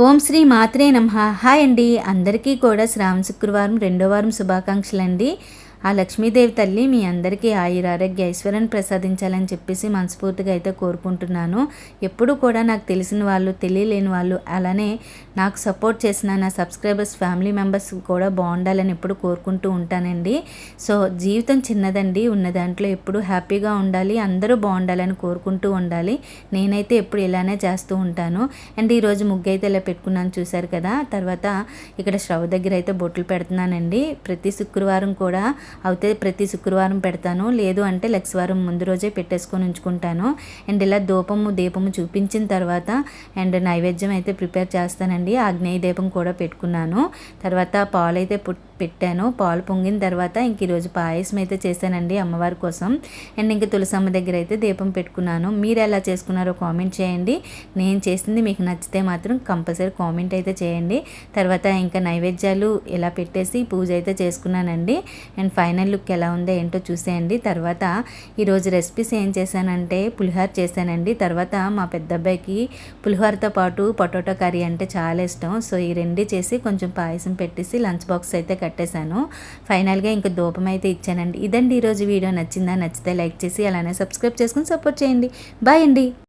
ఓం శ్రీ మాత్రే నమ. హాయ్ అండి. అందరికీ కూడా శ్రావణ శుక్రవారం రెండో వారం శుభాకాంక్షలు అండి ఆ లక్ష్మీదేవి తల్లి మీ అందరికీ ఆయురారోగ్య ఐశ్వర్యాన్ని ప్రసాదించాలని చెప్పేసి మనస్ఫూర్తిగా అయితే కోరుకుంటున్నాను. ఎప్పుడు కూడా నాకు తెలిసిన వాళ్ళు తెలియలేని వాళ్ళు అలానే నాకు సపోర్ట్ చేసిన నా సబ్స్క్రైబర్స్ ఫ్యామిలీ మెంబర్స్ కూడా బాగుండాలని ఎప్పుడు కోరుకుంటూ ఉంటానండి. సో జీవితం చిన్నదండి. ఉన్న దాంట్లో ఎప్పుడు హ్యాపీగా ఉండాలి అందరూ బాగుండాలని కోరుకుంటూ ఉండాలి. నేనైతే ఎప్పుడు ఇలానే చేస్తూ ఉంటాను. అండ్ ఈరోజు ముగ్గు అయితే ఇలా పెట్టుకున్నాను చూశారు కదా? తర్వాత ఇక్కడ స్టవ్ దగ్గర అయితే బొట్లు పెడుతున్నానండి. ప్రతి శుక్రవారం కూడా అయితే ప్రతి శుక్రవారం పెడతాను. లేదు అంటే లక్షవారం ముందు రోజే పెట్టేసుకొని ఉంచుకుంటాను. అండ్ ఇలా దూపము దీపము చూపించిన తర్వాత అండ్ నైవేద్యం అయితే ప్రిపేర్ చేస్తానండి. ఆగ్నేయ దీపం కూడా పెట్టుకున్నాను. తర్వాత పాలు అయితే పెట్టాను. పాలు పొంగిన తర్వాత ఇంక ఈరోజు పాయసం అయితే చేశానండి అమ్మవారి కోసం. అండ్ ఇంక తులసమ్మ దగ్గర అయితే దీపం పెట్టుకున్నాను. మీరు ఎలా చేసుకున్నారో కామెంట్ చేయండి. నేను చేసింది మీకు నచ్చితే మాత్రం కంపల్సరీ కామెంట్ అయితే చేయండి. తర్వాత ఇంకా నైవేద్యాలు ఇలా పెట్టేసి పూజ అయితే చేసుకున్నానండి. అండ్ ఫైనల్ లుక్ ఎలా ఉందో ఏంటో చూసేయండి. తర్వాత ఈరోజు రెసిపీస్ ఏం చేశానంటే పులిహోర చేశానండి. తర్వాత మా పెద్ద అబ్బాయికి పులిహోరతో పాటు పొటాటో కర్రీ అంటే చాలా ఇష్టం. సో ఈ రెండు చేసి కొంచెం పాయసం పెట్టేసి లంచ్ బాక్స్ అయితే కట్టేశాను. ఫైనల్గా ఇంకా దూపం అయితే ఇచ్చానండి. ఇదండి ఈరోజు వీడియో. నచ్చిందా? నచ్చితే లైక్ చేసి అలానే సబ్స్క్రైబ్ చేసుకుని సపోర్ట్ చేయండి. బాయ్ అండి.